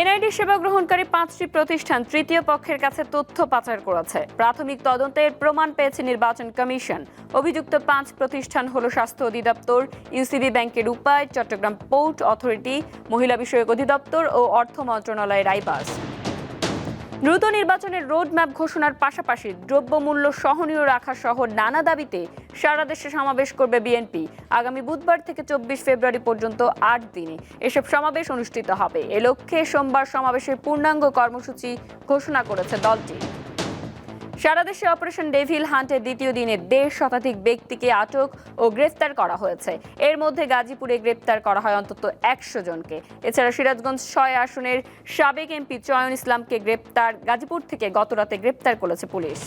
NID সেবা গ্রহণকারী পাঁচটি প্রতিষ্ঠান তৃতীয় পক্ষের কাছে তথ্য পাচার করেছে। প্রাথমিক তদন্তের প্রমাণ পেয়েছে নির্বাচন কমিশন। অভিযুক্ত পাঁচ প্রতিষ্ঠান হল স্বাস্থ্য অধিদপ্তর, ইউসিবি ব্যাংকের উপায়, চট্টগ্রাম পোর্ট অথরিটি, মহিলা বিষয়ক অধিদপ্তর ও অর্থ মন্ত্রণালয়ের আইবাস। দ্রুত নির্বাচনের রোডম্যাপ ঘোষণার পাশাপাশি দ্রব্যমূল্য সহনীয় রাখা সহ নানা দাবিতে সারা দেশে সমাবেশ করবে বিএনপি। আগামী বুধবার থেকে চব্বিশ ফেব্রুয়ারি পর্যন্ত আট দিনে এসব সমাবেশ অনুষ্ঠিত হবে। এ লক্ষ্যে সোমবার সমাবেশের পূর্ণাঙ্গ কর্মসূচি ঘোষণা করেছে দলটি। সারা দেশে অপারেশন ডেভিল হান্টের দ্বিতীয় দিনে দেড় শতাধিক ব্যক্তিকে আটক ও গ্রেফতার করা হয়েছে। এর মধ্যে গাজীপুরে গ্রেফতার করা হয় অন্তত একশো জনকে। এছাড়া সিরাজগঞ্জ ছয় আসনের সাবেক এমপি চয়ন ইসলামকে গ্রেপ্তার গাজীপুর থেকে গতরাতে গ্রেপ্তার করেছে পুলিশ।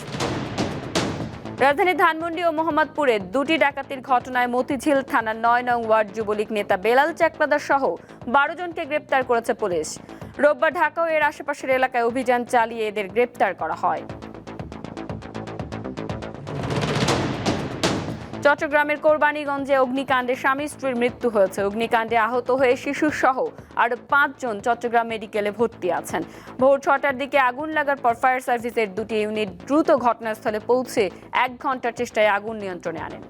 রাজধানীর ধানমন্ডি ও মোহাম্মদপুরে দুটি ডাকাতির ঘটনায় মতিঝিল থানার নয় নং ওয়ার্ড যুবলীগ নেতা বেলাল চাকলাদার সহ বারো জনকে গ্রেপ্তার করেছে পুলিশ। রোববার ঢাকা ও এর আশেপাশের এলাকায় অভিযান চালিয়ে এদের গ্রেপ্তার করা হয়। চট্টগ্রামের কোরবানীগঞ্জে অগ্নিকাণ্ডে স্বামী স্ত্রীর মৃত্যু হয়েছে। অগ্নিকাণ্ডে আহত হয়ে শিশু সহ আরও পাঁচজন চট্টগ্রাম মেডিকেলে ভর্তি আছেন। ভোর ছটার দিকে আগুন লাগার পর ফায়ার সার্ভিসের দুটি ইউনিট দ্রুত ঘটনাস্থলে পৌঁছে এক ঘণ্টার চেষ্টায় আগুন নিয়ন্ত্রণে আনেন।